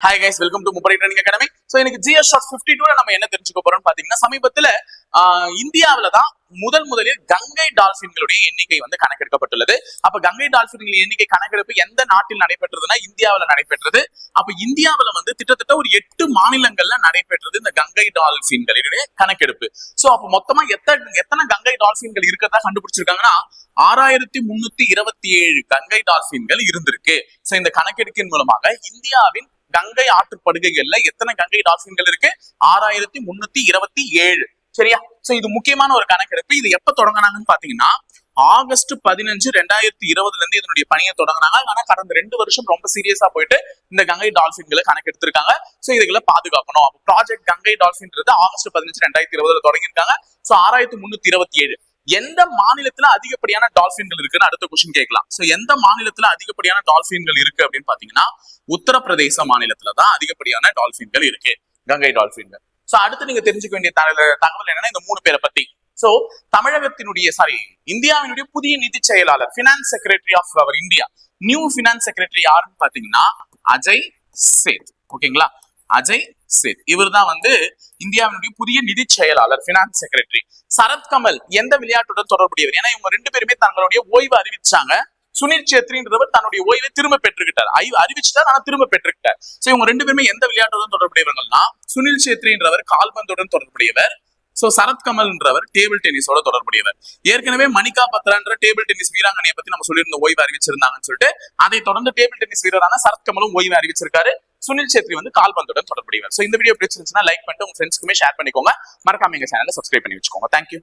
Hi guys welcome to Muppadai training academy so இன்னைக்கு GS short fifty டூல நம்ம என்ன தெரிஞ்சுக்க போறோம்னு பாத்தீங்கன்னா சமீபத்துல ஆஹ், இந்தியாவுல தான் முதல் முதலில் கங்கை டால்பின்களுடைய எண்ணிக்கை வந்து கணக்கெடுக்கப்பட்டுள்ளது. அப்ப கங்கை டால்பின்களின் எண்ணிக்கை கணக்கெடுப்பு எந்த நாட்டில் நடைபெற்றதுன்னா இந்தியாவுல நடைபெற்றது. அப்ப இந்தியாவில வந்து கிட்டத்தட்ட ஒரு எட்டு மாநிலங்கள்ல நடைபெற்றது இந்த கங்கை டால்பின்களுடைய கணக்கெடுப்பு. சோ அப்ப மொத்தமா எத்தனை எத்தனை கங்கை டால்பின்கள் இருக்கிறதா கண்டுபிடிச்சிருக்காங்கன்னா ஆறாயிரத்தி முன்னூத்தி இருபத்தி ஏழு கங்கை டால்பின்கள் இருந்திருக்கு. சோ இந்த கணக்கெடுப்பின் மூலமாக இந்தியாவின் கங்கை ஆற்றுப்படுகைகள்ல எத்தனை கங்கை டால்பின்கள் இருக்கு? ஆறாயிரத்தி முன்னூத்தி இருபத்தி ஏழு. சரியா? சோ இது முக்கியமான ஒரு கணக்கெடுப்பு. இது எப்ப தொடங்கினாங்கன்னு பாத்தீங்கன்னா ஆகஸ்ட் பதினஞ்சு ரெண்டாயிரத்தி இருபதுல இருந்து இதனுடைய பணியை தொடங்கினாங்க. ஆனா கடந்த ரெண்டு வருஷம் ரொம்ப சீரியஸா போயிட்டு இந்த கங்கை டால்பின்களை கணக்கெடுத்திருக்காங்க. சோ இதுகளை பாதுகாக்கணும். அப்போ ப்ராஜெக்ட் கங்கை டால்பின்றது ஆகஸ்ட் பதினஞ்சு ரெண்டாயிரத்தி இருபதுல தொடங்கியிருக்காங்க. சோ ஆறாயிரத்தி முன்னூத்தி இருபத்தி ஏழு. எந்த மாநிலத்துல அதிகப்படியான டால்பின்கள் இருக்குன்னு அடுத்த கொஸ்டின் கேட்கலாம். சோ எந்த மாநிலத்துல அதிகப்படியான டால்பின்கள் இருக்கு அப்படின்னு பாத்தீங்கன்னா உத்தரப்பிரதேச மாநிலத்துல தான் அதிகப்படியான டால்பின்கள் இருக்கு. கங்கை டால்பின்கள். சோ அடுத்து நீங்க தெரிஞ்சுக்க வேண்டிய தகவல் தகவல் என்னன்னா இந்த மூணு பேரை பத்தி. சோ தமிழகத்தினுடைய சாரி இந்தியாவினுடைய புதிய நிதி செயலாளர் பினான்ஸ் செக்ரட்டரி ஆஃப் அவர் இந்தியா நியூ பினான்ஸ் செக்ரட்டரி யாருன்னு பாத்தீங்கன்னா அஜய் சேத். ஓகேங்களா அஜய் சேத். இவர் தான் வந்து இந்தியாவினுடைய புதிய நிதி செயலாளர் பினான்ஸ் செக்ரட்டரி சரத்கமல் எந்த விளையாட்டுடன் தொடர்புடையவர்? ஏன்னா இவங்க ரெண்டு பேருமே தங்களுடைய ஓய்வு அறிவிச்சாங்க. சுனில் சேத்ரின்றவர் தன்னுடைய ஓய்வை திரும்ப பெற்றுக்கிட்டார். ஐ- அறிவிச்சிட்டார் ஆனா திரும்ப பெற்றுக்கிட்டார். சோ இவங்க ரெண்டு பேருமே எந்த விளையாட்டுடன் தொடர்புடையவர்கள்னா சுனில் சேத்ரின்றவர் கால்பந்துடன் தொடர்புடையவர். சோ சரத்கமல்ன்றவர் டேபிள் டென்னிஸோட தொடர்புடையவர். ஏற்கனவே மணிகா பத்ரான்ற டேபிள் டென்னிஸ் வீராங்கனையை பத்தி நம்ம சொல்லியிருந்த ஓய்வு அறிவிச்சிருந்தாங்கன்னு சொல்லிட்டு. அதை தொடர்ந்து டேபிள் டென்னிஸ் வீரரான சரத்கமலும் ஓய்வு அறிவிச்சிருக்காரு. சுனில் சேத்ரி வந்து கால்பந்துடன் தொடர்புடையவர். சோ இந்த வீடியோ பிடிச்சிருந்துச்சுன்னா லைக் பண்ணிட்டு உங்க ஃப்ரெண்ட்ஸ்க்குமே ஷேர் பண்ணிக்கோங்க. மறக்காம எங்க சேனலை சப்ஸ்கிரைப் பண்ணி வச்சுக்கோங்க. தேங்க்யூ